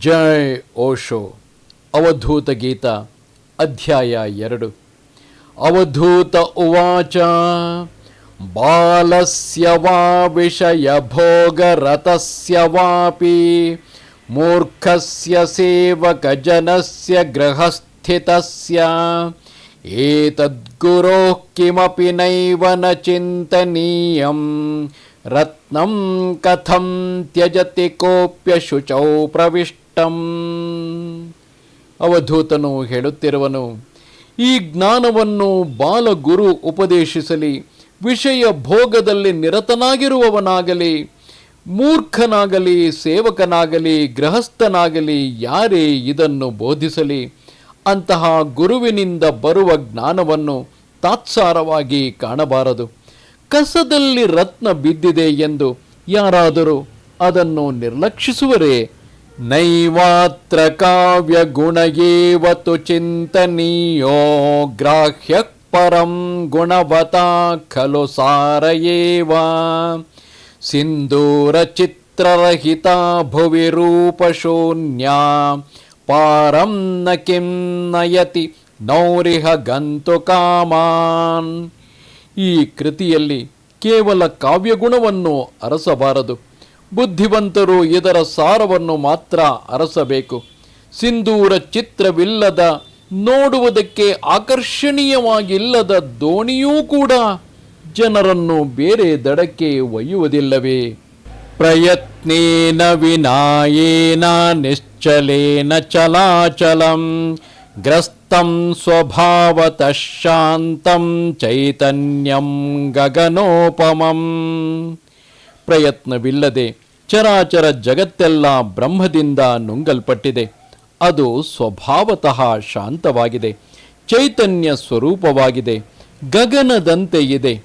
ಜೈ ಓಶೋ ಅವಧೂತ ಗೀತ, ಅಧ್ಯಾಯ ಎರಡು. ಅವಧೂತ ಉವಾಚ, ಬಾಲಸ್ಯ ವಾ ವಿಷಯ ಭೋಗರತಸ್ಯ ವಾಪಿ, ಮೂರ್ಖಸ್ಯ ಸೇವಕಜನಸ್ಯ ಗೃಹಸ್ಥಿತಸ್ಯ. ಏತದ್ಗುರೋಃ ಕಿಮಪಿ ನೈವ ನ ಚಿಂತನೀಯಂ, ರತ್ನಂ ಕಥಂ ತ್ಯಜತಿ ಕೋಪ್ಯ ಶುಚೌ ಪ್ರವಿಷ್ಟಂ ಅವಧೂತನು ಹೇಳುತ್ತಿರುವನು, ಈ ಜ್ಞಾನವನ್ನು ಬಾಲಗುರು ಉಪದೇಶಿಸಲಿ, ವಿಷಯ ಭೋಗದಲ್ಲಿ ನಿರತನಾಗಿರುವವನಾಗಲಿ, ಮೂರ್ಖನಾಗಲಿ, ಸೇವಕನಾಗಲಿ, ಗೃಹಸ್ಥನಾಗಲಿ, ಯಾರೇ ಇದನ್ನು ಬೋಧಿಸಲಿ, ಅಂತಹ ಗುರುವಿನಿಂದ ಬರುವ ಜ್ಞಾನವನ್ನು ತಾತ್ಸಾರವಾಗಿ ಕಾಣಬಾರದು. ಕಸದಲ್ಲಿ ರತ್ನ ಬಿದ್ದಿದೆ ಎಂದು ಯಾರಾದರೂ ಅದನ್ನು ನಿರ್ಲಕ್ಷಿಸುವರೇ? ನೈವಾತ್ರ ಕಾವ್ಯ ಗುಣಯೇವತು ಚಿಂತನೀಯೋ ಗ್ರಾಹ್ಯ ಪರಂ ಗುಣವತಾ ಖಲು ಸಾರಯೇವ. ಸಿಂಧೂರ ಚಿತ್ರರಹಿತ ಭುವಿ ರೂಪಶೂನ್ಯ ಪಾರಂ ನ ಕಿಂ ನಯತಿ ನೌರಿಹ ಗಂತು ಕಾಮಾನ್. ಈ ಕೃತಿಯಲ್ಲಿ ಕೇವಲ ಕಾವ್ಯಗುಣವನ್ನು ಅರಸಬಾರದು. ಬುದ್ಧಿವಂತರು ಇದರ ಸಾರವನ್ನು ಮಾತ್ರ ಅರಸಬೇಕು. ಸಿಂಧೂರ ಚಿತ್ರವಿಲ್ಲದ, ನೋಡುವುದಕ್ಕೆ ಆಕರ್ಷಣೀಯವಾಗಿಲ್ಲದ ದೋಣಿಯೂ ಕೂಡ ಜನರನ್ನು ಬೇರೆ ದಡಕ್ಕೆ ಒಯ್ಯುವುದಿಲ್ಲವೇ. ಪ್ರಯತ್ನೇನ ವಿನಾಯೇನ ನಿಶ್ಚಲೇನ ಚಲಾಚಲಂ, ಗ್ರಸ್ತಂ ಸ್ವಭಾವತಃ ಶಾಂತಂ ಚೈತನ್ಯಂ ಗಗನೋಪಮಂ. ಪ್ರಯತ್ನವಿಲ್ಲದೆ ಚರಾಚರ ಜಗತ್ತೆಲ್ಲ ಬ್ರಹ್ಮದಿಂದ ನುಂಗಲ್ಪಟ್ಟಿದೆ. ಅದು ಸ್ವಭಾವತಃ ಶಾಂತವಾಗಿದೆ. ಚೈತನ್ಯ ಸ್ವರೂಪವಾಗಿದೆ. ಗಗನದಂತೆ ಇದೆ.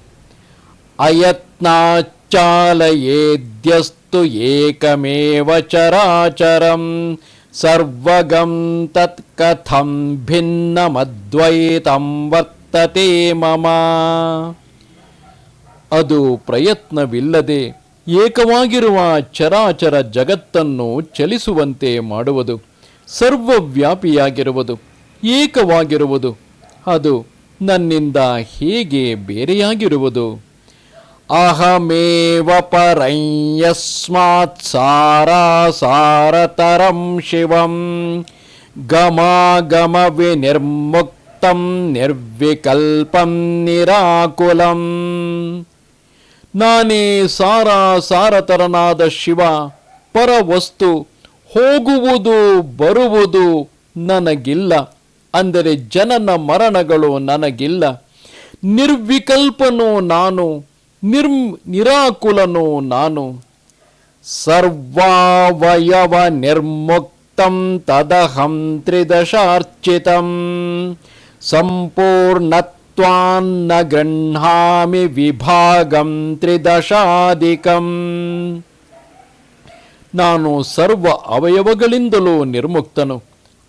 ಅಯತ್ನಾಚಾಲಯೇದ್ಯಸ್ತು ಏಕಮೇವ ಚರಾಚರಂ. ಸರ್ವಗಂ ತತ್ಕಥಂ ಭಿನ್ನಮದ್ವೈತಂ ವರ್ತತೆ ಮಮ. ಅದು ಪ್ರಯತ್ನವಿಲ್ಲದೆ ಏಕವಾಗಿರುವ ಚರಾಚರ ಜಗತ್ತನ್ನು ಚಲಿಸುವಂತೆ ಮಾಡುವುದು, ಸರ್ವವ್ಯಾಪಿಯಾಗಿರುವುದು, ಏಕವಾಗಿರುವುದು. ಅದು ನನ್ನಿಂದ ಹೇಗೆ ಬೇರೆಯಾಗಿರುವುದು? ಅಹಮೇವ ಪರಯಸ್ಮಾತ್ ಸಾರಸಾರತರಂ ಶಿವಂ. ಗಮಾಗಮ ವಿನಿರ್ಮುಕ್ತಂ ನಿರ್ವಿಕಲ್ಪಂ ನಿರಾಕುಲಂ. ನಾನೇ ಸಾರ ಸಾರತರನಾದ ಶಿವ, ಪರವಸ್ತು ಹೋಗುವುದು ಬರುವುದು ನನಗಿಲ್ಲ, ಅಂದರೆ ಜನನ ಮರಣಗಳು ನನಗಿಲ್ಲ. ನಿರ್ವಿಕಲ್ಪನೋ ನಾನು, ನಿರ್ಮ್ ನಿರಾಕುಲನು ನಾನು. ಸರ್ವಾವಯವ ನಿರ್ಮುಕ್ತಂ ತದಹಂ ತ್ರಿದಶಾರ್ಚಿತಂ. ಸಂಪೂರ್ಣತ್ವಾನ್ನ ಗೃಹಾಮಿ ವಿಭಾಗಂ ತ್ರಿದಶಾಧಿಕಂ ನಾನು ಸರ್ವ ಅವಯವಗಳಿಂದಲೂ ನಿರ್ಮುಕ್ತನು.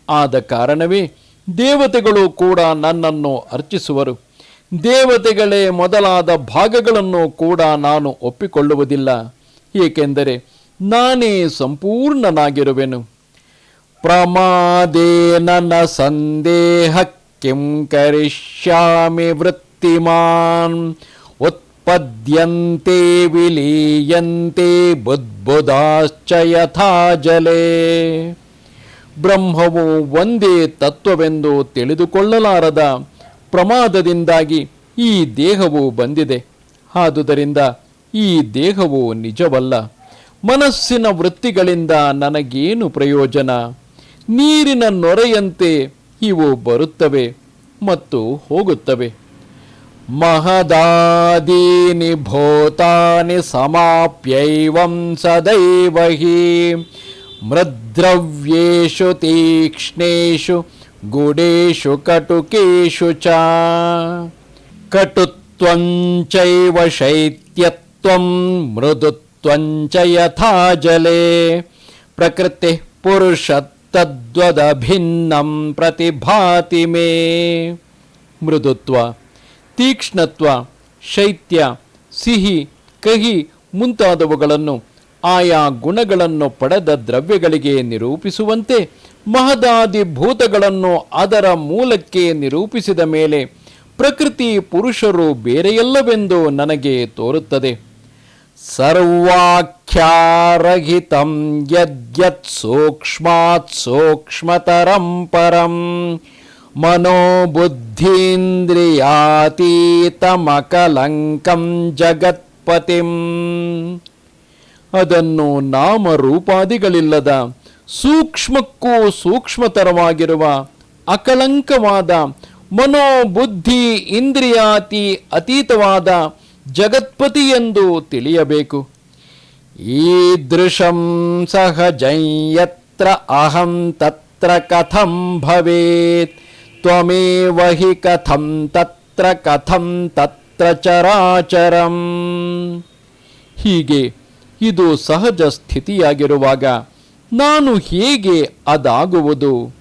ಆದ ಕಾರಣವೇ ದೇವತೆಗಳು ಕೂಡ ನನ್ನನ್ನು ಅರ್ಚಿಸುವರು. ದೇವತೆಗಳೇ ಮೊದಲಾದ ಭಾಗಗಳನ್ನು ಕೂಡ ನಾನು ಒಪ್ಪಿಕೊಳ್ಳುವುದಿಲ್ಲ. ಏಕೆಂದರೆ ನಾನೇ ಸಂಪೂರ್ಣನಾಗಿರುವೆನು. ಪ್ರಮಾದೇನ ಸಂದೇಹ ಕಿಂ करिष्यामि ವೃತ್ತಿಮಾನ್ ಉತ್ಪದ್ಯಂತೆ ವಿಲೀಯಂತೆ ಬುದ್ಬುದಾಶ್ಚ ಯಥಾ ಜಲೇ ಬ್ರಹ್ಮವು ಒಂದೇ ತತ್ವವೆಂದು ತಿಳಿದುಕೊಳ್ಳಲಾರದ ಪ್ರಮಾದದಿಂದಾಗಿ ಈ ದೇಹವು ಬಂದಿದೆ. ಆದುದರಿಂದ ಈ ದೇಹವು ನಿಜವಲ್ಲ. ಮನಸ್ಸಿನ ವೃತ್ತಿಗಳಿಂದ ನನಗೇನು ಪ್ರಯೋಜನ? ನೀರಿನ ನೊರೆಯಂತೆ ಇವು ಬರುತ್ತವೆ. ಮತ್ತು ಹೋಗುತ್ತವೆ. ಮಹದಾದೀನಿ ಭೂತಾನಿ ಸಮಾಪ್ಯೈವಂ ಸದೈವ ಹಿ ಮೃದ್ರವ್ಯೇಷು ತೀಕ್ಷ್ಣೇಷು ಗುಡೇಶು ಕಟುಕೇಶು ಚ. ಕಟುತ್ವಂಚೈವ ಶೈತ್ಯತ್ವಂ ಮೃದುತ್ವಂಚ ಯಥಾ ಜಲೇ. ಪ್ರಕೃತಿ ಪುರುಷ ತದ್ವದಭಿನ್ನಂ ಪ್ರತಿಭಾತಿ ಮೇ. ಮೃದುತ್ವ, ತೀಕ್ಷ್ಣತ್ವ, ಶೈತ್ಯ, ಸಿಹಿ, ಕಹಿ ಮುಂತಾದವುಗಳನ್ನು ಆಯಾ ಗುಣಗಳನ್ನು ಪಡೆದ ದ್ರವ್ಯಗಳಿಗೆ ನಿರೂಪಿಸುವಂತೆ ಮಹದಾದಿ ಭೂತಗಳನ್ನು ಅದರ ಮೂಲಕ್ಕೆ ನಿರೂಪಿಸಿದ ಮೇಲೆ ಪ್ರಕೃತಿ ಪುರುಷರು ಬೇರೆಯಲ್ಲವೆಂದು ನನಗೆ ತೋರುತ್ತದೆ. ಸರ್ವಾಖ್ಯಾರಹಿತಂ ಯದ್ಯತ್ ಸೂಕ್ಷ್ಮಾತ್ ಸೂಕ್ಷ್ಮತರಂ ಪರಂ ಮನೋಬುದ್ಧೀಂದ್ರಿಯಾತೀತಮಕಲಂಕಂ ಜಗತ್ಪತಿಂ ಅದನ್ನು ನಾಮರೂಪಾದಿಗಳಿಲ್ಲದ ಸೂಕ್ಷ್ಮಕ್ಕೂ ಸೂಕ್ಷ್ಮತರವಾಗಿರುವ ಅಕಲಂಕವಾದ ಮನೋಬುದ್ಧಿ ಇಂದ್ರಿಯಾತಿ ಅತೀತವಾದ ಜಗತ್ಪತಿ ಎಂದು ತಿಳಿಯಬೇಕು. ಈದೃಶಂ ಯತ್ರ ಅಹಂ ತತ್ರ ಕಥಂ ಭವೇತ್ ತ್ವಮೇವ ಹಿ ಕಥಂ ತತ್ರ ಕಥಂ ತತ್ರ ಚರಾಚರಂ ಹೀಗೆ ಇದು ಸಹಜ ಸ್ಥಿತಿಯಾಗಿರುವಾಗ ನಾನು ಹೇಗೆ ಅದಾಗುವುದು?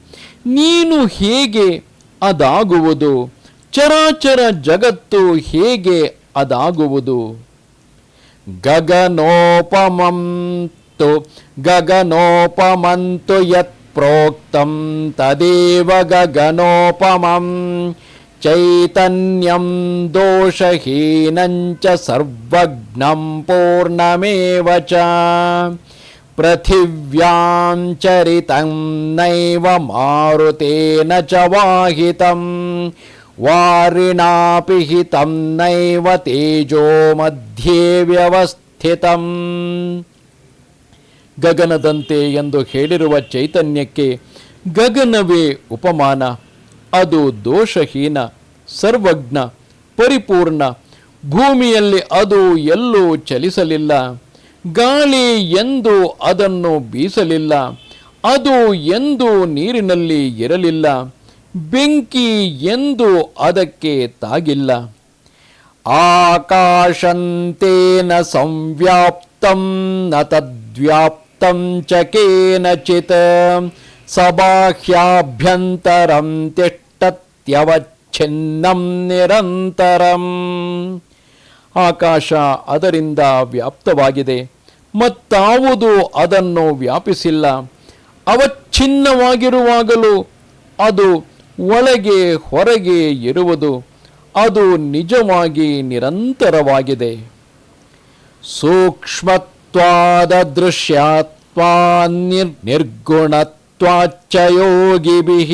ನೀನು ಹೇಗೆ ಅದಾಗುವುದು? ಚರಾಚರ ಜಗತ್ತು ಹೇಗೆ ಅದಾಗುವುದು? गगनोपमं तु गगनोपमन्तु यत् प्रोक्तम् तदेव गगनोपमं चैतन्यं दोषहीनं च सर्वज्ञं पूर्णमेव च। पृथिव्यां चरितं नैव मारुतेन च वाहितम् ವಾರಿಣಾಪಿ ಹಿತಂ ನೈವ ತೇಜೋ ಮಧ್ಯೆ ವ್ಯವಸ್ಥಿತಂ. ಗಗನದಂತೆ ಎಂದು ಹೇಳಿರುವ ಚೈತನ್ಯಕ್ಕೆ ಗಗನವೇ ಉಪಮಾನ. ಅದು ದೋಷಹೀನ, ಸರ್ವಜ್ಞ, ಪರಿಪೂರ್ಣ. ಭೂಮಿಯಲ್ಲಿ ಅದು ಎಲ್ಲೂ ಚಲಿಸಲಿಲ್ಲ. ಗಾಳಿ ಎಂದು ಅದನ್ನು ಬೀಸಲಿಲ್ಲ. ಅದು ಎಂದು ನೀರಿನಲ್ಲಿ ಇರಲಿಲ್ಲ. ಬೆಂಕಿ ಎಂದು ಅದಕ್ಕೆ ತಾಗಿಲ್ಲ. ಆಕಾಶಂತೇನ ಸಂವ್ಯಾಪ್ತಂ ನ ತದ್ವ್ಯಾಪ್ತಂ ಚ ಕೇನಚಿತ್. ಸಬಾಹ್ಯಾಭ್ಯಂತರಂ ತಿಷ್ಟತ್ಯವಚ್ಛಿನ್ನಂ ನಿರಂತರಂ. ಆಕಾಶ ಅದರಿಂದ ವ್ಯಾಪ್ತವಾಗಿದೆ. ಮತ್ತಾವುದು ಅದನ್ನು ವ್ಯಾಪಿಸಿಲ್ಲ. ಅವಚ್ಛಿನ್ನವಾಗಿರುವಾಗಲೂ ಅದು ಒಳಗೆ ಹೊರಗೆ ಇರುವುದು ಅದು ನಿಜವಾಗಿ ನಿರಂತರವಾಗಿದೆ. ಸೂಕ್ಷ್ಮತ್ವಾದ ದೃಶ್ಯಾತ್ವಾ ನಿರ್, ನಿರ್ಗುಣತ್ವಾಚ್ಚ ಯೋಗಿಭಿಃ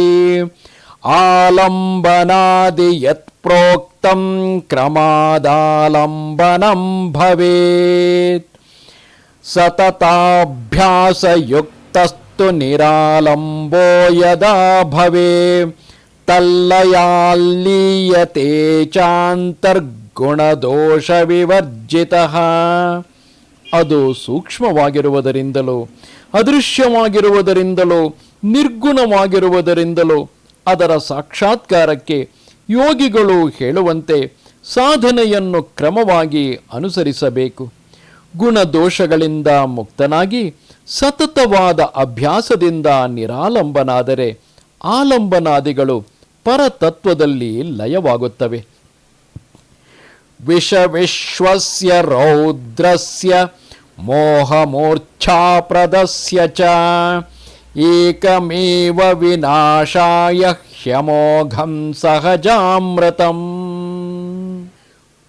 ಆಲಂಬನಾದಿ ಯತ್ ಪ್ರೋಕ್ತಂ ಕ್ರಮಾದಾಲಂಬನಂ ಭವೇತ್. ಸತತಾಭ್ಯಾಸಯುಕ್ತಸ್ತು ನಿರಾಲಂಬೋ ಯದಾ ಭವೇ. ತಲ್ಲಯಾಲ್ಲೀಯತೆ ಚಾಂತರ್ಗುಣದೋಷ ವಿವರ್ಜಿತ ಅದು ಸೂಕ್ಷ್ಮವಾಗಿರುವುದರಿಂದಲೂ, ಅದೃಶ್ಯವಾಗಿರುವುದರಿಂದಲೂ, ನಿರ್ಗುಣವಾಗಿರುವುದರಿಂದಲೂ, ಅದರ ಸಾಕ್ಷಾತ್ಕಾರಕ್ಕೆ ಯೋಗಿಗಳು ಹೇಳುವಂತೆ ಸಾಧನೆಯನ್ನು ಕ್ರಮವಾಗಿ ಅನುಸರಿಸಬೇಕು. ಗುಣದೋಷಗಳಿಂದ ಮುಕ್ತನಾಗಿ ಸತತವಾದ ಅಭ್ಯಾಸದಿಂದ ನಿರಾಲಂಬನಾದರೆ ಆಲಂಬನಾದಿಗಳು ಪರತತ್ವದಲ್ಲಿ ಲಯವಾಗುತ್ತವೆ. ವಿಷವಿಶ್ವಸ್ಯ ರೌದ್ರಸ್ಯ ಮೋಹಮೂರ್ಛಾಪ್ರದಸ್ಯ ಚ ಏಕಮೇವ ವಿನಾಶಾಯ ಹ್ಯಮೋಘಂ ಸಹಜಾಮೃತಂ.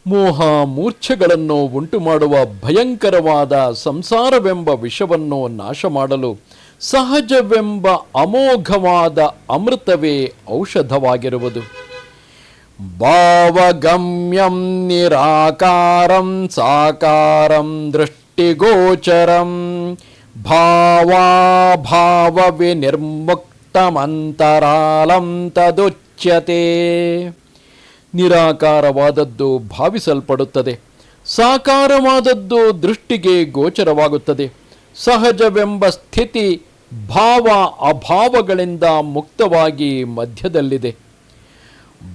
ಮೋಹ ಮೂರ್ಛೆಗಳನ್ನು ಉಂಟು ಮಾಡುವ ಭಯಂಕರವಾದ ಸಂಸಾರವೆಂಬ ವಿಷವನ್ನು ನಾಶ ಮಾಡಲು ಸಹಜವೆಂಬ ಅಮೋಘವಾದ ಅಮೃತವೇ ಔಷಧವಾಗಿರುವುದು. ಭಾವಗಮ್ಯಂ ನಿರಾಕಾರಂ ಸಾಕಾರಂ ದೃಷ್ಟಿಗೋಚರಂ ಭಾವಾಭಾವ ವಿನಿರ್ಮುಕ್ತಮಂತರಾಲಂ ತದುಚ್ಯತೆ. ನಿರಾಕಾರವಾದದ್ದು ಭಾವಿಸಲ್ಪಡುತ್ತದೆ. ಸಾಕಾರವಾದದ್ದು ದೃಷ್ಟಿಗೆ ಗೋಚರವಾಗುತ್ತದೆ. ಸಹಜವೆಂಬ ಸ್ಥಿತಿ ಭಾವ ಅಭಾವಗಳಿಂದ ಮುಕ್ತವಾಗಿ ಮಧ್ಯದಲ್ಲಿದೆ.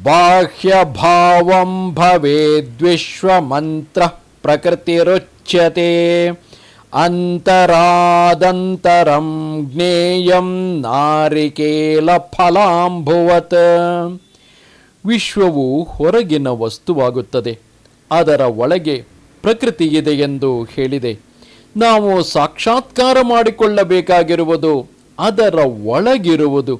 ಬಾಹ್ಯ ಭಾವಂ ಭವೇದ್ವಿಶ್ವಮಂತ್ರ ಪ್ರಕೃತಿರುಚ್ಯತೆ ಅಂತರಾದಂತರಂ ಜ್ಞೇಯಂ ನಾರಿಕೇಲ ಫಲಾಂಭುವತ್. ವಿಶ್ವವು ಹೊರಗಿನ ವಸ್ತುವಾಗುತ್ತದೆ. ಅದರ ಒಳಗೆ ಪ್ರಕೃತಿ ಇದೆ ಎಂದು ಹೇಳಿದೆ. ನಾವು ಸಾಕ್ಷಾತ್ಕಾರ ಮಾಡಿಕೊಳ್ಳಬೇಕಾಗಿರುವುದು, ಅದರ ಒಳಗಿರುವುದು.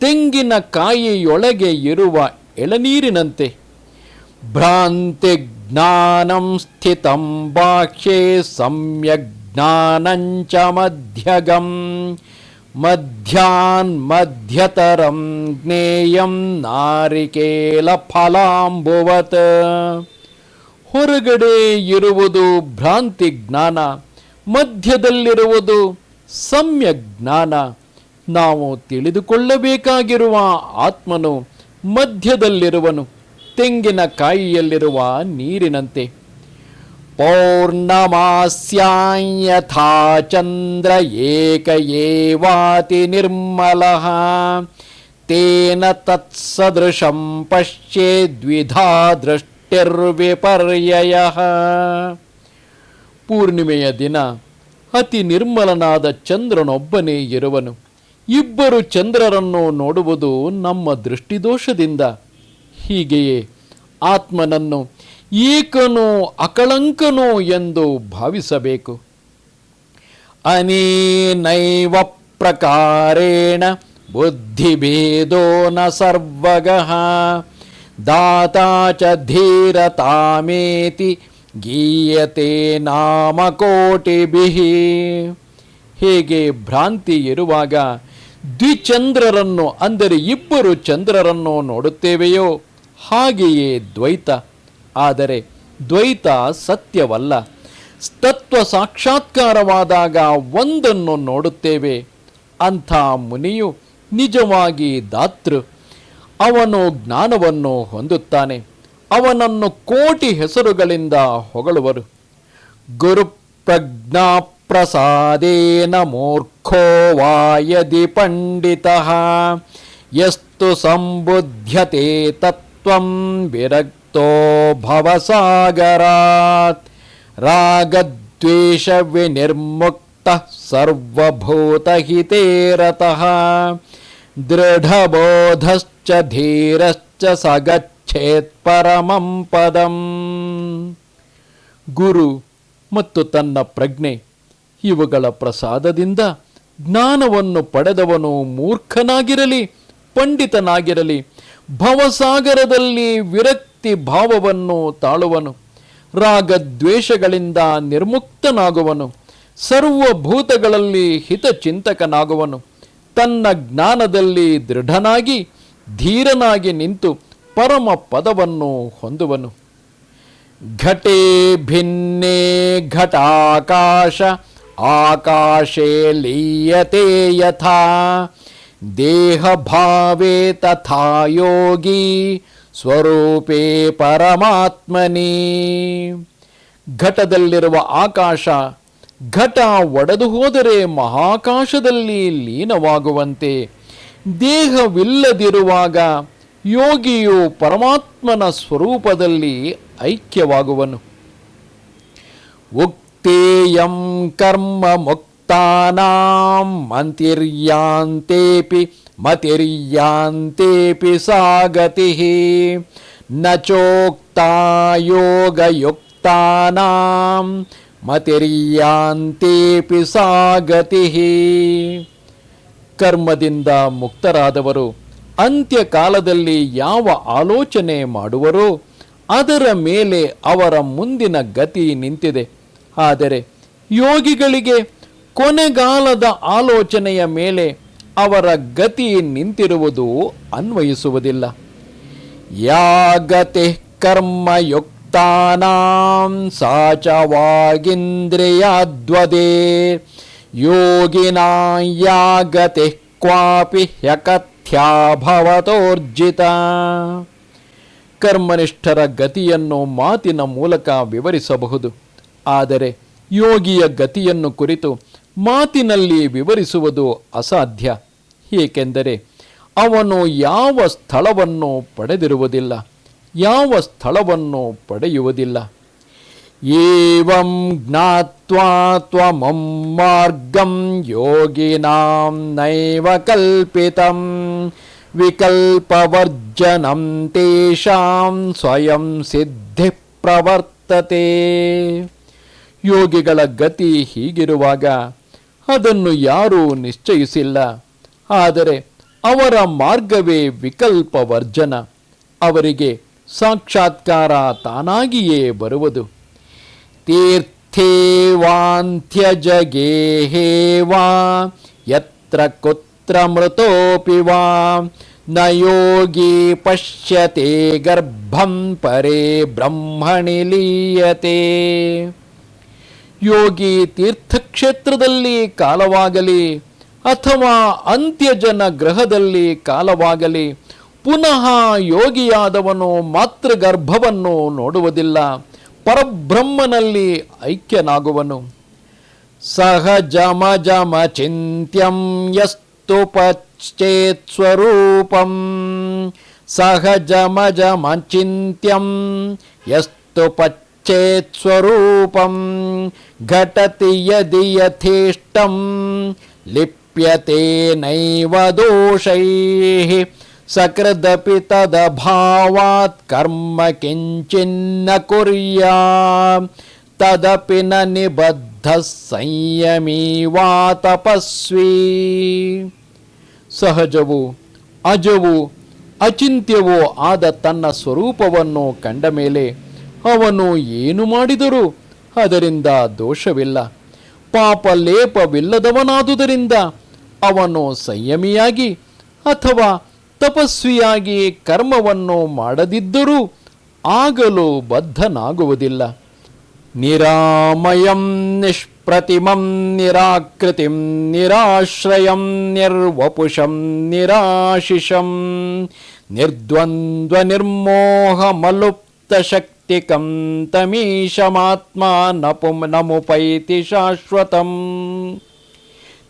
ತೆಂಗಿನ ಕಾಯಿಯೊಳಗೆ ಇರುವ ಎಳನೀರಿನಂತೆ. ಭ್ರಾಂತಿ ಜ್ಞಾನಂ ಸ್ಥಿತಂ ಬಾಹ್ಯೆ ಸಮ್ಯಕ್ ಜ್ಞಾನಂಚ ಮಧ್ಯಗಂ. ಮಧ್ಯಾನ್ ಮಧ್ಯತರಂ ಜ್ಞೇಯಂ ನಾರಿಕೇಲ ಫಲಾಂಬುವತ್ ಹೊರಗಡೆ ಇರುವುದು ಭ್ರಾಂತಿ ಜ್ಞಾನ. ಮಧ್ಯದಲ್ಲಿರುವುದು ಸಮ್ಯ ಜ್ಞಾನ. ನಾವು ತಿಳಿದುಕೊಳ್ಳಬೇಕಾಗಿರುವ ಆತ್ಮನು ಮಧ್ಯದಲ್ಲಿರುವನು. ತೆಂಗಿನಕಾಯಿಯಲ್ಲಿರುವ ನೀರಿನಂತೆ. ಪೌರ್ಣಮಾಸ್ಯಾಂ ಯಥಾ ಚಂದ್ರ ಏಕ ಏವಾತಿ ನಿರ್ಮಲಃ. ತೇನ ತತ್ಸದೃಶಂ ಪಶ್ಯೇ ದ್ವಿಧಾ ದೃಷ್ಟಿರ್ವಿಪರ್ಯಯ. ಪೂರ್ಣಿಮೆಯ ದಿನ ಅತಿ ನಿರ್ಮಲನಾದ ಚಂದ್ರನೊಬ್ಬನೇ ಇರುವನು. ಇಬ್ಬರು ಚಂದ್ರರನ್ನು ನೋಡುವುದು ನಮ್ಮ ದೃಷ್ಟಿದೋಷದಿಂದ. ಹೀಗೆಯೇ ಆತ್ಮನನ್ನು ಏಕನೋ ಅಕಳಂಕನೋ ಎಂದು ಭಾವಿಸಬೇಕು. ಅನೇನೈವ ಪ್ರಕಾರೇಣ ಬುದ್ಧಿಭೇದೋ ನ ಸರ್ವಗಃ. ದಾತಾ ಚ ಧೀರತಾಮೇತಿ ಗೀಯತೆ ನಾಮ ಕೋಟಿಭಿಃ ಹೇಗೆ ಭ್ರಾಂತಿ ಇರುವಾಗ ದ್ವಿಚಂದ್ರರನ್ನು, ಅಂದರೆ ಇಬ್ಬರು ಚಂದ್ರರನ್ನು ನೋಡುತ್ತೇವೆಯೋ ಹಾಗೆಯೇ ದ್ವೈತ. ಆದರೆ ದ್ವೈತ ಸತ್ಯವಲ್ಲ. ತತ್ವ ಸಾಕ್ಷಾತ್ಕಾರವಾದಾಗ ಒಂದನ್ನು ನೋಡುತ್ತೇವೆ. ಅಂಥ ಮುನಿಯು ನಿಜವಾಗಿ ದಾತೃ. ಅವನು ಜ್ಞಾನವನ್ನು ಹೊಂದುತ್ತಾನೆ. ಅವನನ್ನು ಕೋಟಿ ಹೆಸರುಗಳಿಂದ ಹೊಗಳುವರು ಗುರು ಪ್ರಜ್ಞಾ ಪ್ರಸಾದೇನ ಮೂರ್ಖೋ ವಾಯದಿ ಪಂಡಿತ ಯಸ್ತು ಸಂಬುಧ್ಯತೆ ತತ್ವಂ ವಿರಕ್ತೋ ಭವಸಾಗರಾತ್ ರಾಗದ್ವೇಷ ವಿನಿರ್ಮುಕ್ತ ಸರ್ವಭೂತಹಿತೇ ರತಃ ದೃಢಬೋಧಶ್ಚ ಧೀರಶ್ಚ ಸಗಚ್ಛೇತ್ ಪರಮಂ ಪದಂ. ಗುರು ಮತ್ತು ತನ್ನ ಪ್ರಜ್ಞೆ, ಇವುಗಳ ಪ್ರಸಾದದಿಂದ ಜ್ಞಾನವನ್ನು ಪಡೆದವನು ಮೂರ್ಖನಾಗಿರಲಿ, ಪಂಡಿತನಾಗಿರಲಿ, ಭವಸಾಗರದಲ್ಲಿ ವಿರಕ್ತಿ ಭಾವವನ್ನು ತಾಳುವನು, ರಾಗದ್ವೇಷಗಳಿಂದ ನಿರ್ಮುಕ್ತನಾಗುವನು, ಸರ್ವಭೂತಗಳಲ್ಲಿ ಹಿತಚಿಂತಕನಾಗುವನು, ತನ್ನ ಜ್ಞಾನದಲ್ಲಿ ದೃಢನಾಗಿ ಧೀರನಾಗಿ ನಿಂತು ಪರಮ ಪದವನ್ನು ಹೊಂದುವನು. ಘಟೆ ಭಿನ್ನೆ ಘಟಾಕಾಶ, ಆಕಾಶೇ ಲೀಯತೆ ಯಥಾ. ದೇಹ ಭಾವೇ ತಥಾ ಯೋಗಿ, ಸ್ವರೂಪೇ ಪರಮಾತ್ಮನಿ. ಘಟದಲ್ಲಿರುವ ಆಕಾಶ, ಘಟ ಒಡೆದು ಹೋದರೆ ಮಹಾಕಾಶದಲ್ಲಿ ಲೀನವಾಗುವಂತೆ, ದೇಹವಿಲ್ಲದಿರುವಾಗ ಯೋಗಿಯು ಪರಮಾತ್ಮನ ಸ್ವರೂಪದಲ್ಲಿ ಐಕ್ಯವಾಗುವನು. ಉಕ್ತೇಯಂ ಕರ್ಮ ಮುಕ್ತಾನಾಂ ಮಂತಿರ್ಯಾಂತೇಪಿ ಮತಿರ್ಯಾಂತೇಪಿ ಸಾಗತಿ. ನಚೋಕ್ತ ಚೋಕ್ತಾ ಯೋಗಯುಕ್ತಾನಾಂ ಮತಿರ್ಯಾಂತೇಪಿ ಸಾಗತಿ. ಕರ್ಮದಿಂದ ಮುಕ್ತರಾದವರು ಅಂತ್ಯಕಾಲದಲ್ಲಿ ಯಾವ ಆಲೋಚನೆ ಮಾಡುವರೋ ಅದರ ಮೇಲೆ ಅವರ ಮುಂದಿನ ಗತಿ ನಿಂತಿದೆ. ಆದರೆ ಯೋಗಿಗಳಿಗೆ ಕೊನೆಗಾಲದ ಆಲೋಚನೆಯ ಮೇಲೆ ಅವರ ಗತಿ ನಿಂತಿರುವುದು ಅನ್ವಯಿಸುವುದಿಲ್ಲ. ಯಾಗತೆ ಕರ್ಮಯುಕ್ತಾನಾಂ ಸಾಚವಾಗಿಂದ್ರಿಯಾದ್ವದೇ ಯೋಗಿನಾ ಯಾಗತೆ ಕ್ವಾಪಿ ಹ್ಯಕಥ್ಯಾ ಭವತೋರ್ಜಿತ ಕರ್ಮನಿಷ್ಠರ ಗತಿಯನ್ನು ಮಾತಿನ ಮೂಲಕ ವಿವರಿಸಬಹುದು. ಆದರೆ ಯೋಗಿಯ ಗತಿಯನ್ನು ಕುರಿತು ಮಾತಿನಲ್ಲಿ ವಿವರಿಸುವುದು ಅಸಾಧ್ಯ. ಏಕೆಂದರೆ ಅವನು ಯಾವ ಸ್ಥಳವನ್ನು ಪಡೆದಿರುವುದಿಲ್ಲ, ಯಾವ ಸ್ಥಳವನ್ನು ಪಡೆಯುವುದಿಲ್ಲ. ಏವಂ ಜ್ಞಾತ್ವಾ ತ್ವಮಂ ಮಾರ್ಗಂ ಯೋಗಿನಾಂ ನೈವ ಕಲ್ಪಿತಂ ವಿಕಲ್ಪವರ್ಜನಂ ತೇಷಾಂ ಸ್ವಯಂ ಸಿದ್ಧಿ ಪ್ರವರ್ತತೆ ಯೋಗಿಗಳ ಗತಿ ಹೀಗಿರುವಾಗ ಅದನ್ನು ಯಾರೂ ನಿಶ್ಚಯಿಸಿಲ್ಲ। ಆದರೆ ಅವರ ಮಾರ್ಗವೇ ವಿಕಲ್ಪವರ್ಜನ। ಅವರಿಗೆ ಸಾಕ್ಷಾತ್ಕಾರ ತಾನಾಗಿಯೇ ಬರುವುದು। ತೀರ್ಥೇವಾಂತ್ಯಜಗೇಹೇ वा ಯತ್ರ ಕುತ್ರ ಮೃತೋಪಿ ವಾ ನ ಯೋಗಿ ಪಶ್ಯತೆ ಗರ್ಭಂ परे ಬ್ರಹ್ಮಣಿ ಲೀಯತೆ ಯೋಗಿ ತೀರ್ಥಕ್ಷೇತ್ರದಲ್ಲಿ ಕಾಲವಾಗಲಿ, ಅಥವಾ ಅಂತ್ಯಜನ ಗ್ರಹದಲ್ಲಿ ಕಾಲವಾಗಲಿ, ಪುನಃ ಯೋಗಿಯಾದವನು ಮಾತೃಗರ್ಭವನ್ನು ನೋಡುವುದಿಲ್ಲ. ಪರಬ್ರಹ್ಮನಲ್ಲಿ ಐಕ್ಯನಾಗುವನು ಸಹಜಮಜಮ ಚಿಂತ್ಯಂ ಯಸ್ತು ಪಶ್ಚೇತ್ ಸ್ವರೂಪಂ ಸಹಜಮಜಮ ಚಿಂತ್ಯಂ ಯಸ್ತು ಪಶ್ಚೇತ್ ಸ್ವರೂಪಂ ಘಟತಿ ಯದಿ ಯಥೇಷ್ಟಂ ಲಿಪ್ಯತೆ ನೈವ ದೋಷೈಃ ಭಾವಾತ್ ಕರ್ಮ ಕಿಂಚಿನ್ನ ಕುರ್ಯಾ. ತದಪಿ ನ ನಿಬದ್ಧ ಸಂಯಮೀವಾ ತಪಸ್ವಿ. ಸಹಜವು ಅಜವು ಅಚಿಂತ್ಯವೋ ಆದ ತನ್ನ ಸ್ವರೂಪವನ್ನು ಕಂಡ ಮೇಲೆ ಅವನು ಏನು ಮಾಡಿದರೂ ಅದರಿಂದ ದೋಷವಿಲ್ಲ. ಪಾಪ ಲೇಪವಿಲ್ಲದವನಾದುದರಿಂದ ಅವನು ಸಂಯಮಿಯಾಗಿ ಅಥವಾ ತಪಸ್ವಿಯಾಗಿ ಕರ್ಮವನ್ನು ಮಾಡದಿದ್ದರೂ ಆಗಲು ಬದ್ಧನಾಗುವುದಿಲ್ಲ. ನಿರಾಮಯಂ ನಿಷ್ಪ್ರತಿಮಂ ನಿರಾಕೃತಿಂ ನಿರಾಶ್ರಯಂ ನಿರ್ವಪುಷಂ ನಿರಾಶಿಷಂ ನಿರ್ದ್ವಂದ್ವ ನಿರ್ಮೋಹ ಮಲುಪ್ತ ಶಕ್ತಿಕಂ ತಮೀಶಮಾತ್ಮ ನಪುಂ ನಮುಪೈತಿ ಶಾಶ್ವತಂ.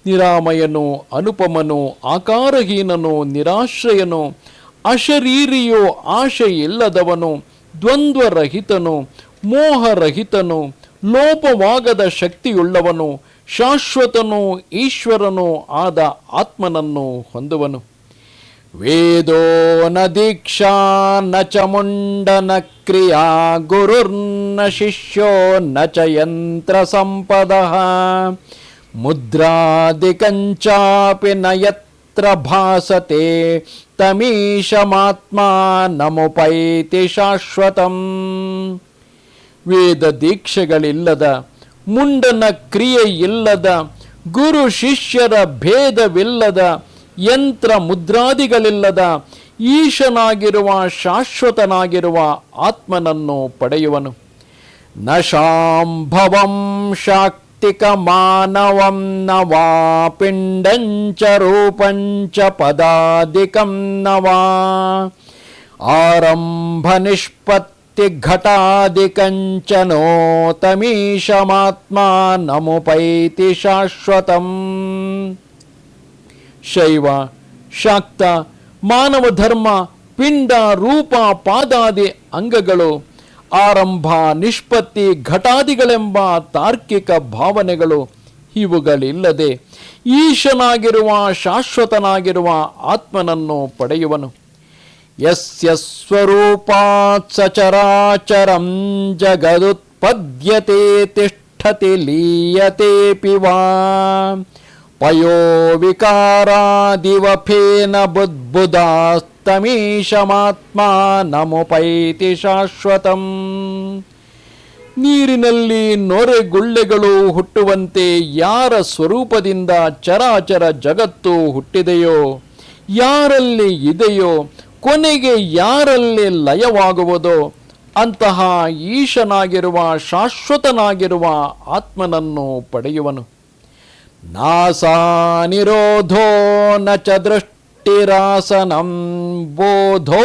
ನಿರಾಮಯನು, ಅನುಪಮನು, ಆಕಾರಹೀನನು, ನಿರಾಶ್ರಯನು, ಅಶರೀರಿಯೋ ಆಶೆ ಇಲ್ಲದವನು ದ್ವಂದ್ವರಹಿತನು, ಮೋಹರಹಿತನು, ಲೋಪವಾಗದ ಶಕ್ತಿಯುಳ್ಳವನು, ಶಾಶ್ವತನು, ಈಶ್ವರನು ಆದ ಆತ್ಮನನ್ನು ಹೊಂದುವನು. ವೇದೋ ನ ದೀಕ್ಷಾ ನ ಚ ಮುಂಡನ ಕ್ರಿಯಾ ಗುರುರ್ನ ಶಿಷ್ಯೋ ನ ಚ ಯಂತ್ರ ಸಂಪದ. ಯತ್ರ ಭಾಸತೆ ತಮೀಶಮಾತ್ಮ ನಮುಪೈತಿ ಶಾಶ್ವತಂ. ವೇದ ದೀಕ್ಷೆಗಳಿಲ್ಲದ, ಮುಂಡನ ಕ್ರಿಯೆ ಇಲ್ಲದ, ಗುರು ಶಿಷ್ಯರ ಭೇದವಿಲ್ಲದ, ಯಂತ್ರ ಮುದ್ರಾದಿಗಳಿಲ್ಲದ, ಈಶನಾಗಿರುವ, ಶಾಶ್ವತನಾಗಿರುವ ಆತ್ಮನನ್ನು ಪಡೆಯುವನು. ನಶಾಂಭವಂ ಶಾಂಭವಂ ಶಾಕ್ತಿಕ ಮಾನವಂ ನ ವಾ ಪಿಂಡಂಚ ರೂಪಂಚ ಪದಾದಿಕಂ ನ ವಾ ಆರಂಭ ನಿಷ್ಪತ್ತಿ ಘಟಾದಿಕಂಚನೋ ತಮೀಶಮಾತ್ಮ ನಮುಪೈತಿ ಶಾಶ್ವತಂ ಶೈವ ಶಾಕ್ತ ಮಾನವ ಧರ್ಮ ಪಿಂಡ ರೂಪ ಪಾದಾದಿ ಅಂಗಗಳು ಆರಂಭ, ನಿಷ್ಪತ್ತಿ, ಘಟಾದಿಗಳೆಂಬ ತಾರ್ಕಿಕ ಭಾವನೆಗಳು ಇವುಗಳಿಲ್ಲದೆ ಈಶನಾಗಿರುವ, ಶಾಶ್ವತನಾಗಿರುವ ಆತ್ಮನನ್ನು ಪಡೆಯುವನು. ಯಸ್ಯ ಸ್ವರೂಪಾತ್ ಸಚರಾಚರಂ ಜಗದುತ್ಪದ್ಯತೆ ತಿಷ್ಠತಿ ಲೀಯತೆ ವಾ ಪಯೋ ವಿಕಾರಾದಿವಫೇನ ಬುದ್ಬುಧಾಸ್ತಮೀಶಮಾತ್ಮ ನಮುಪೈತಿ ಶಾಶ್ವತಂ. ನೀರಿನಲ್ಲಿ ನೊರೆ ಗುಳ್ಳೆಗಳು ಹುಟ್ಟುವಂತೆ ಯಾರ ಸ್ವರೂಪದಿಂದ ಚರಾಚರ ಜಗತ್ತು ಹುಟ್ಟಿದೆಯೋ, ಯಾರಲ್ಲಿ ಇದೆಯೋ, ಕೊನೆಗೆ ಯಾರಲ್ಲಿ ಲಯವಾಗುವುದೋ, ಅಂತಹ ಈಶನಾಗಿರುವ ಶಾಶ್ವತನಾಗಿರುವ ಆತ್ಮನನ್ನು ಪಡೆಯುವನು. ನಾಸಾ ನಿರೋಧೋ ನ ಚ ದೃಷ್ಟಿರಾಸನಂ ಬೋಧೋ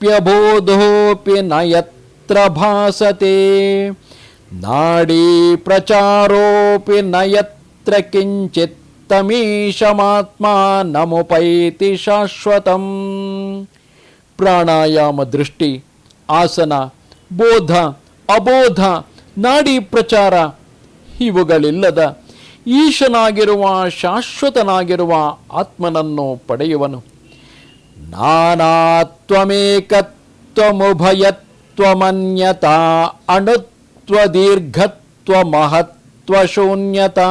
ಬೋಧೋಪ್ಯಬೋಧೋಪಿ ನ ಯತ್ರ ಭಾಸತೆ ನಾಡಿ ಪ್ರಚಾರೋಪಿ ನ ಯತ್ರ ಕಿಂಚಿತ್ ತಮೀಶಮಾತ್ಮ ನಮುಪೈತಿ ಶಾಶ್ವತಂ ಪ್ರಾಣಾಯಾಮ ದೃಷ್ಟಿ ಆಸನ ಇವುಗಳಿಲ್ಲದ ಈಶನಾಗಿರುವ, ಶಾಶ್ವತನಾಗಿರುವ ಆತ್ಮನನ್ನು ಪಡೆಯುವನು. ನಾನಾತ್ವಮೇಕತ್ವಮುಭಯತ್ವಮನ್ಯತಾ ದೀರ್ಘತ್ವ ಮಹತ್ವ ಶೂನ್ಯತಾ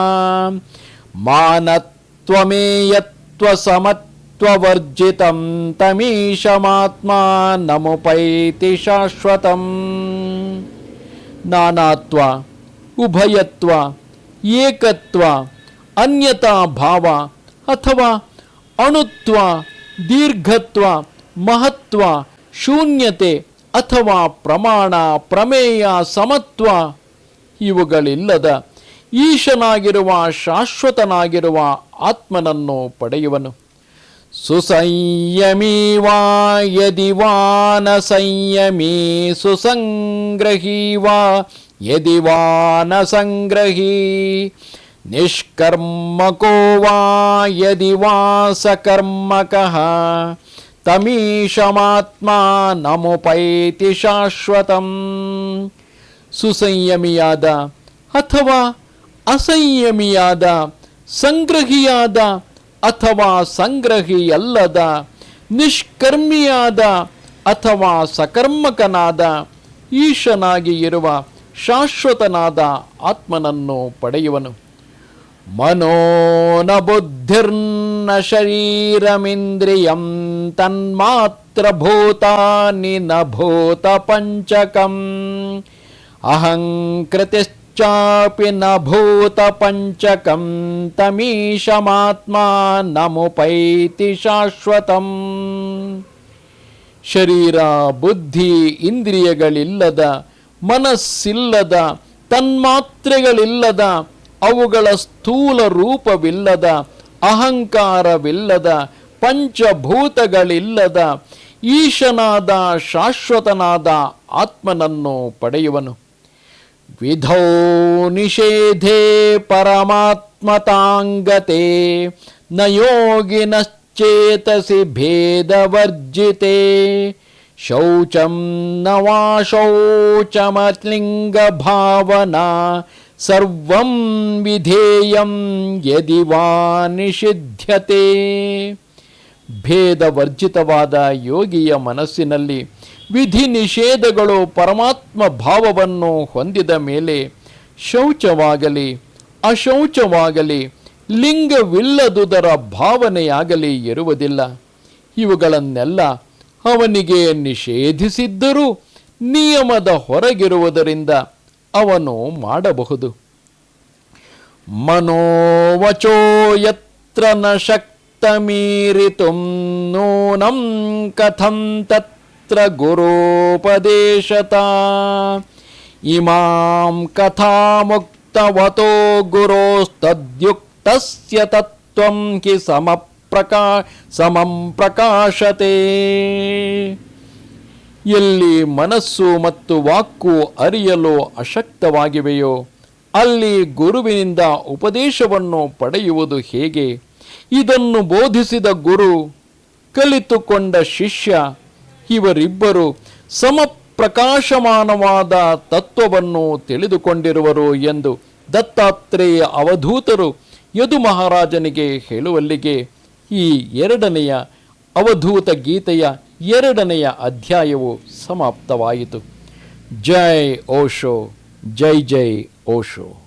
ಮಾನತ್ವಮೇಯತ್ವ ಸಮತ್ವ ವರ್ಜಿತಂ ತಮೀಶಮಾತ್ಮ ನಮುಪೈತಿ ಶಾಶ್ವತಂ. ನಾನಾತ್ವ ಉಭಯತ್ವ, ಏಕತ್ವ, ಅನ್ಯತಾ ಭಾವ ಅಥವಾ ಅಣುತ್ವ, ದೀರ್ಘತ್ವ, ಮಹತ್ವ, ಶೂನ್ಯತೆ ಅಥವಾ ಪ್ರಮಾಣ, ಪ್ರಮೇಯ, ಸಮತ್ವ ಇವುಗಳಿಲ್ಲದ ಈಶನಾಗಿರುವ, ಶಾಶ್ವತನಾಗಿರುವ ಆತ್ಮನನ್ನು ಪಡೆಯುವನು. ಸುಸಂಯಮೀ ವಾ ಯದಿ ವಾ ನ ಸಂಯಮೀ ಸುಸಂಗ್ರಹೀ ವಾ ನ ಸಂಗ್ರಹೀ ನಿಷ್ಕರ್ಮಕೋ ವಾ ಯದಿ ವಾ ಸಕರ್ಮಕಃ ತಮೀಶಮಾತ್ಮ ನಮುಪೈತಿ ಶಾಶ್ವತಂ. ಸುಸಂಯಮಿಯಾದ ಅಥವಾ ಅಸಂಯಮಿಯಾದ, ಸಂಗ್ರಹಿಯಾದ ಅಥವಾ ಸಂಗ್ರಹಿಯಲ್ಲದ, ನಿಷ್ಕರ್ಮಿಯಾದ ಅಥವಾ ಸಕರ್ಮಕನಾದ ಈಶನಾಗಿ ಇರುವ ಶಾಶ್ವತನಾದ ಆತ್ಮನನ್ನು ಪಡೆಯುವನು. ಮನೋನ ಬುದ್ಧಿರ್ನ ಶರೀರಮಿಂದ್ರಿಯಂ ತನ್ಮಾತ್ರ ಭೂತಾನಿ ನ ಭೂತ ಪಂಚಕಂ. ಅಹಂಕೃತಿಶ್ಚಾಪಿ ನ ಭೂತ ಪಂಚಕಂ ತಮೀಶಮಾತ್ಮ ನಮುಪೈತಿ ಶಾಶ್ವತಂ. ಶರೀರ, ಬುದ್ಧಿ, ಇಂದ್ರಿಯಗಳಿಲ್ಲದ ಮನಸ್ಸಿಲ್ಲದ, ತನ್ಮಾತ್ರೆಗಳಿಲ್ಲದ, ಅವುಗಳ ಸ್ಥೂಲ ರೂಪವಿಲ್ಲದ, ಅಹಂಕಾರವಿಲ್ಲದ, ಪಂಚಭೂತಗಳಿಲ್ಲದ, ಈಶನಾದ, ಶಾಶ್ವತನಾದ ಆತ್ಮನನ್ನು ಪಡೆಯುವನು. ವಿಧೋ ನಿಷೇಧೇ ಪರಮಾತ್ಮತಾಂಗತೆ ನ ಯೋಗಿನಶ್ಚೇತಸಿ ಶೌಚಂ ನವಾ ವಾ ಸರ್ವಂ ವಿಧೇಯಂ ಯದಿ ವಾ ನಿಷಿಧ್ಯತೆ ಭೇದವರ್ಜಿತವಾದ ಯೋಗಿಯ ಮನಸ್ಸಿನಲ್ಲಿ ವಿಧಿ ನಿಷೇಧಗಳು ಪರಮಾತ್ಮ ಭಾವವನ್ನು ಹೊಂದಿದ ಮೇಲೆ ಶೌಚವಾಗಲಿ, ಅಶೌಚವಾಗಲಿ, ಲಿಂಗವಿಲ್ಲದುದರ ಭಾವನೆಯಾಗಲಿ ಇರುವುದಿಲ್ಲ. ಇವುಗಳನ್ನೆಲ್ಲ ಅವನಿಗೆ ನಿಷೇಧಿಸಿದ್ದರೂ ನಿಯಮದ ಹೊರಗಿರುವುದರಿಂದ ಅವನು ಮಾಡಬಹುದು. ಮನೋವಚೋ ಯತ್ರ ನ ಶಕ್ತಮೀರಿತು ನೂನಂ ಕಥಂ ತತ್ರ ಗುರೋಪದೇಶತಾ. ಇಮಾಂ ಕಥಾಮುಕ್ತವತೋ ಗುರೋಸ್ತದ್ಯುಕ್ತಸ್ಯ ತತ್ವಂ ಹಿ ಸಮಪ್ರಕಾ ಸಮಂ ಪ್ರಕಾಶತೆ. ಎಲ್ಲಿ ಮನಸ್ಸು ಮತ್ತು ವಾಕ್ಕು ಅರಿಯಲು ಅಶಕ್ತವಾಗಿವೆಯೋ, ಅಲ್ಲಿ ಗುರುವಿನಿಂದ ಉಪದೇಶವನ್ನು ಪಡೆಯುವುದು ಹೇಗೆ? ಇದನ್ನು ಬೋಧಿಸಿದ ಗುರು, ಕಲಿತುಕೊಂಡ ಶಿಷ್ಯ, ಇವರಿಬ್ಬರು ಸಮಪ್ರಕಾಶಮಾನವಾದ ತತ್ವವನ್ನು ತಿಳಿದುಕೊಂಡಿರುವರು ಎಂದು ದತ್ತಾತ್ರೇಯ ಅವಧೂತರು ಯದು ಮಹಾರಾಜನಿಗೆ ಹೇಳುವಲ್ಲಿಗೆ ಈ ಎರಡನೆಯ ಅವಧೂತ ಗೀತೆಯ ಎರಡನೆಯ ಅಧ್ಯಾಯವು ಸಮಾಪ್ತವಾಯಿತು. ಜೈ ಓಶೋ ಜೈ ಜೈ ಓಶೋ.